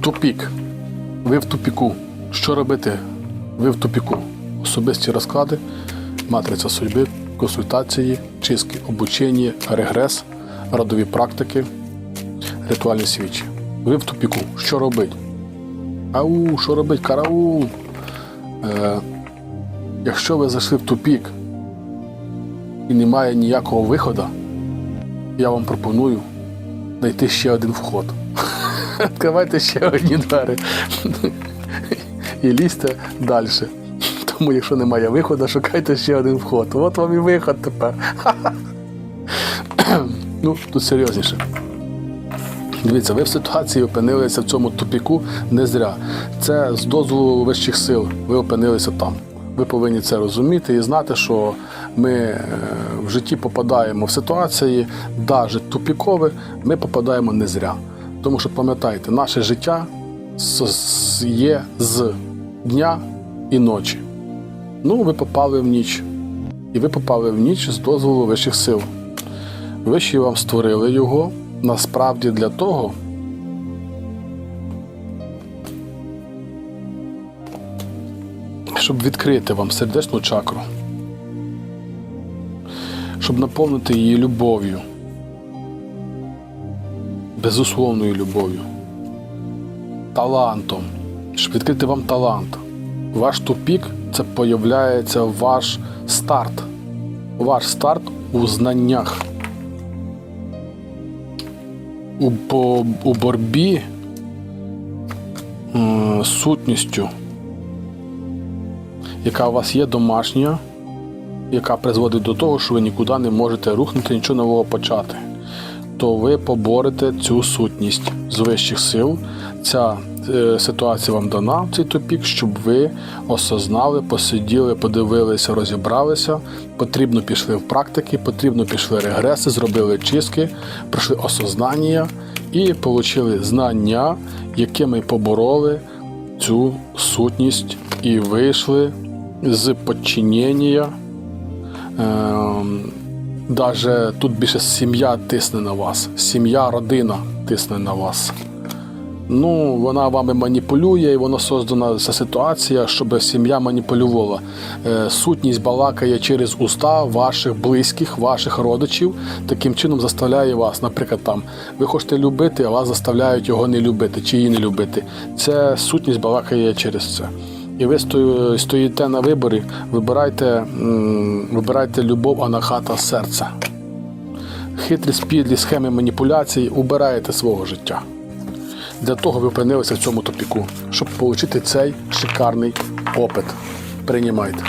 Тупік. Ви в тупіку. Що робити? Ви в тупіку. Особисті розклади, матриця судьби, консультації, чистки, обучення, регрес, родові практики, ритуальні свічі. Ви в тупіку. Що робить? Ау, що робить? Караул. Е, якщо ви зайшли в тупік і немає ніякого виходу, я вам пропоную знайти ще один вход. Відкривайте ще одні двері і лізьте далі. Тому, якщо немає виходу, шукайте ще один вход. От вам і виход тепер. ну, тут серйозніше. Дивіться, ви в ситуації опинилися в цьому тупіку не зря. Це з дозволу вищих сил. Ви опинилися там. Ви повинні це розуміти і знати, що ми е, в житті попадаємо в ситуації, навіть тупікові, ми попадаємо не зря. Тому що пам'ятайте, наше життя є з дня і ночі. Ну, ви попали в ніч. І ви попали в ніч з дозволу вищих сил. Вищі вам створили його насправді для того, щоб відкрити вам сердечну чакру, щоб наповнити її любов'ю, безусловною любов'ю, талантом, щоб відкрити вам талант. Ваш тупік це появляється ваш старт. Ваш старт у знаннях. У, бо, у боротьбі м, з сутністю, яка у вас є домашня, яка призводить до того, що ви нікуди не можете рухнути, нічого нового почати, то ви поборете цю сутність з вищих сил. Ця е, ситуація вам дана в цей тупік, щоб ви осознали, посиділи, подивилися, розібралися. Потрібно пішли в практики, потрібно пішли регреси, зробили чистки, пройшли осознання і отримали знання, якими побороли цю сутність і вийшли з подчинення. Даже тут більше сім'я тисне на вас, сім'я, родина тисне на вас. Ну, вона вами маніпулює, і воно создана ця ситуація, щоб сім'я маніпулювала. Е, Сутність балакає через уста ваших близьких, ваших родичів, таким чином заставляє вас. Наприклад, там ви хочете любити, а вас заставляють його не любити чи її не любити. Це сутність балакає через це. І ви стоїте на виборі, вибирайте, вибирайте любов, анахата серця. Хитрі спідлі схеми маніпуляцій убираєте свого життя. Для того ви опинилися в цьому топіку, щоб отримати цей шикарний опит. Приймайте.